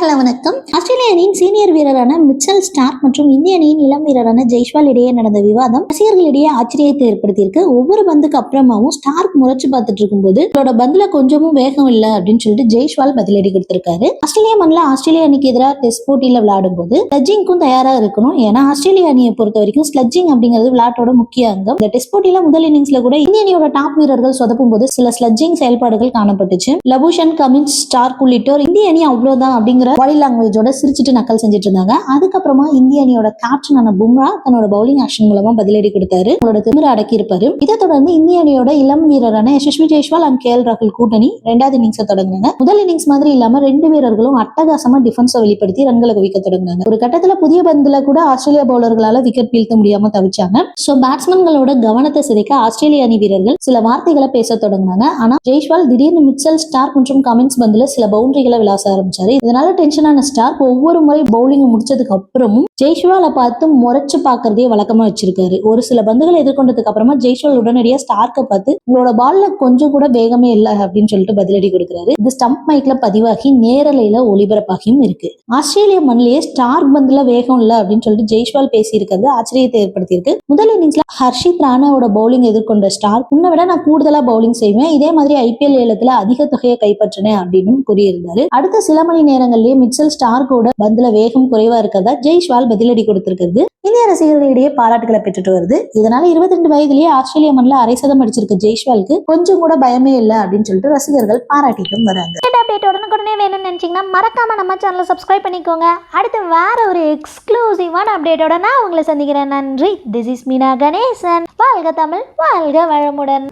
Hello வணக்கம். ஆஸ்திரேலிய அணியின் senior வீரரான மிச்சல் ஸ்டார்க் மற்றும் இந்திய அணியின் இளம் வீரரான ஜெய்ஷ்வால் இடையே நடந்த விவாதம் ரசிகர்களிடையே ஆச்சரியத்தை ஏற்படுத்தியிருக்கு. ஒவ்வொரு பந்துக்கு அப்புறமாவும் ஸ்டார்க் முறைச்சு பார்த்துட்டு இருக்கும்போது அவரோட பந்துல கொஞ்சமும் வேகம் இல்லை அப்படின்னு சொல்லிட்டு ஜெய்ஷ்வால் பதிலடி கொடுத்திருக்காரு. ஆஸ்திரேலியா மண்ணில் ஆஸ்திரேலிய அணிக்கு எதிராக டெஸ்ட் போட்டியில் விளையாடும் போது ஸ்லட்ஜிங்க்கும் தயாரா இருக்கணும். ஏன்னா ஆஸ்திரேலிய அணியை பொறுத்த வரைக்கும் ஸ்லட்ஜிங் அப்படிங்கிறது விளையாட்டோட முக்கிய அங்கம். இந்த டெஸ்ட் போட்டியில முதல் இன்னிங்ஸ்ல கூட இந்திய அணியோட டாப் வீரர்கள் சொதப்பும் போது சில ஸ்லட்ஜிங் செயல்பாடுகள் காணப்பட்டுச்சு. லபூஷன் கமின்ஸ் ஸ்டார்க் உள்ளிட்டோர் இந்திய அணி அவ்வளவுதான் அப்படிங்கிற பாடி லாங்குவேஜோட சிரிச்சிட்டு நக்கல் செஞ்சுட்டு இருந்தாங்க அதுக்கப்புறமா இந்திய அணியோட கேப்டனான பும்ரா தன்னோட பவுலிங் ஆக்ஷன் மூலமா பதிலடி கொடுத்தாரு. அவங்களோட திமிர அடக்கி இருப்பாரு இதை தொடர்ந்து இந்திய அணியோட இளம் வீரரான Yashasvi Jaiswal and K L ராகுல் கூட்டணி ரெண்டாவது இன்னிங்ஸை தொடங்கினாங்க. முதல் இன்னிங்ஸ் மாதிரி இல்லாம ரெண்டு வீரர்களும் அட்டகாசமா டிஃபென்ஸை வெளிப்படுத்தி ரன்களை குவிக்க தொடங்கினாங்க. ஒரு கட்டத்துல புதிய பந்துல கூட ஆஸ்திரேலியா பவுலர்களால விக்கெட் வீழ்த்த முடியாம தவிச்சாங்க. சோ பேட்ஸ்மேன்களோட கவனத்தை சிதைக்க ஆஸ்திரேலிய அணி வீரர்கள் சில வார்த்தைகளை பேச தொடங்கினாங்க. ஆனா ஜெய்ஷ்வால் திடீர்னு மிச்சல் ஸ்டார் மற்றும் கமின்ஸ் பந்துல சில பவுண்டரிகளை விளாச ஆரம்பிச்சாரு. இதனால டென்ஷனான ஸ்டார் ஒவ்வொரு முறை பவுலிங் முடிச்சதுக்கு அப்புறமும் ஜெய்ஷ்வாலை பார்த்து முறைச்சு பார்க்கறதே வழக்கமா வச்சிருக்காரு. ஒரு சில பந்துகளை எதிர்கொண்டதுக்கு அப்புறமா ஜெய்ஷ்வால் உடனடியா ஸ்டார்க்கை பார்த்து உங்களோட பால்ல கொஞ்சம் கூட வேகமே இல்லை அப்படின்னு சொல்லிட்டு பதிலடி கொடுக்குறாரு. இது ஸ்டம்ப் மைக்ல பதிவாகி நேரலையில ஒளிபரப்பாகியும் இருக்கு. ஆஸ்திரேலிய மண்ணிலேயே ஸ்டார்க் பந்துல வேகம் இல்லை அப்படின்னு சொல்லிட்டு ஜெய்ஷ்வால் பேசியிருக்கிறது ஆச்சரியத்தை ஏற்படுத்தியிருக்கு. முதல் இன்னிங்ஸ்ல ஹர்ஷித் ராணாவோட பவுலிங் எதிர்கொண்ட ஸ்டார்க் உன்னை விட நான் கூடுதலா பவுலிங் செய்வேன். இதே மாதிரி ஐபிஎல் ஏலத்துல அதிக தொகையை கைப்பற்றினேன் அப்படின்னு கூறியிருந்தாரு. அடுத்த சில மணி நேரங்களிலேயே மிச்சல் ஸ்டார்க்கோட பந்துல வேகம் குறைவா இருக்கிறதா ஜெய்ஷ்வால் பதிலடி கொடுத்திருக்கிறது. இந்திய ரசிகர்களிடையே பாராட்டுகளை பெற்றுட்டு வருது. இதனால இருபத்தி ரெண்டு வயதிலேயே ஆஸ்திரேலிய மண்ணில் அரை சதம் அடிச்சிருக்க ஜெய்ஷ்வாலுக்கு கொஞ்சம் கூட பயமே இல்லை அப்படின்னு சொல்லிட்டு ரசிகர்கள் பாராட்டிட்டும் வராங்க. அப்டேட் உடனுக்குடனே வேணும்னு நினச்சிங்கன்னா மறக்காம நம்ம சேனலை சப்ஸ்கிரைப் பண்ணிக்கோங்க. அடுத்து வேற ஒரு எக்ஸ்க்ளூசிவான அப்டேட்டோட நான் உங்களை சந்திக்கிறேன். நன்றி. This is Meena Ganesan. வாழ்க தமிழ் வாழ்க வளமுடன்.